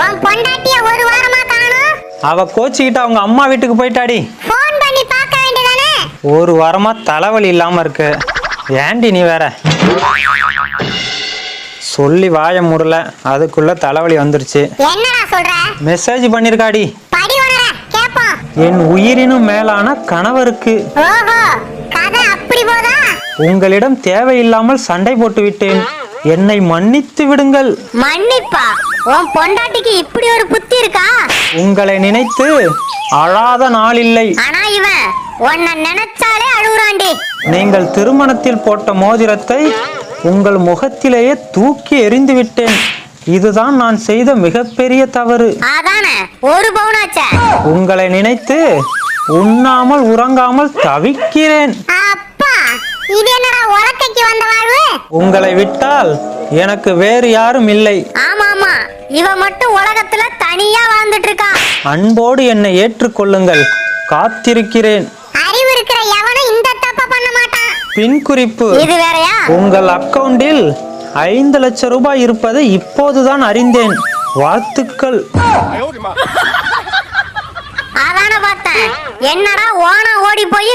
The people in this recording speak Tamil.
உன் பொண்டாட்டிய ஒரு வாரமா காணோம். அவ கோச்சிக்கிட்டு அவங்க அம்மா வீட்டுக்கு போயிட்டாடி. ஃபோன் பண்ணி பார்க்க வேண்டியதானே? ஒரு வாரமா தலைவலி இல்லாம இருக்கு. ஏண்டி நீ வேற? சொல்லி வாய முடல. அதுக்குள்ள தலைவலி வந்துருச்சு. என்னடா சொல்ற? மெசேஜ் பண்ணிருக்காடி. படி உணர கேப்போம். என் உயிரினும் மேலான கணவருக்கு. ஓஹோ கதை அப்படி போதா? உங்களிடம் தேவையில்லாமல் சண்டை போட்டு விட்டேன் என்னை மன்னித்து விடுங்கள். மன்னிப்பா. உன் பொண்டாட்டிக்கு இப்படி ஒரு புத்தி இருக்கா? உங்களை நினைத்து அழாத நாள் இல்லை ஆனா இவன் உன்னை நினைச்சாலே அழுகுறாண்டி நீங்கள் திருமணத்தில் போட்ட மோதிரத்தை உங்கள் முகத்திலேயே தூக்கி எறிந்து விட்டேன். இதுதான் நான் செய்த மிகப்பெரிய தவறு. அதானே ஒரு பவுனாச்சே. உங்களை நினைத்து உண்ணாமல் உறங்காமல் தவிக்கிறேன். அப்பா இது என்னடா உலக்கைக்கு வந்த வாழ்வு? உங்களை விட்டால் எனக்கு வேறு யாரும் இல்லை. ஆமா ஆமா இவ மட்டும் உலகத்துல தனியா வாழ்ந்துட்டு இருக்கா அன்போடு என்னை ஏற்றுக்கொள்ளுங்கள். காத்திருக்கிறேன். அறிவு இருக்கிற எவனும் இந்த தப்ப பண்ண மாட்டான். பின் குறிப்பு. இது வேறயா? உங்கள் அக்கவுண்டில் ஐந்து லட்சம் ரூபாய் இருப்பதை இப்போதுதான் அறிந்தேன். வாழ்த்துக்கள். அதான பார்த்தேன். என்னடா ஓனா ஓடி போய்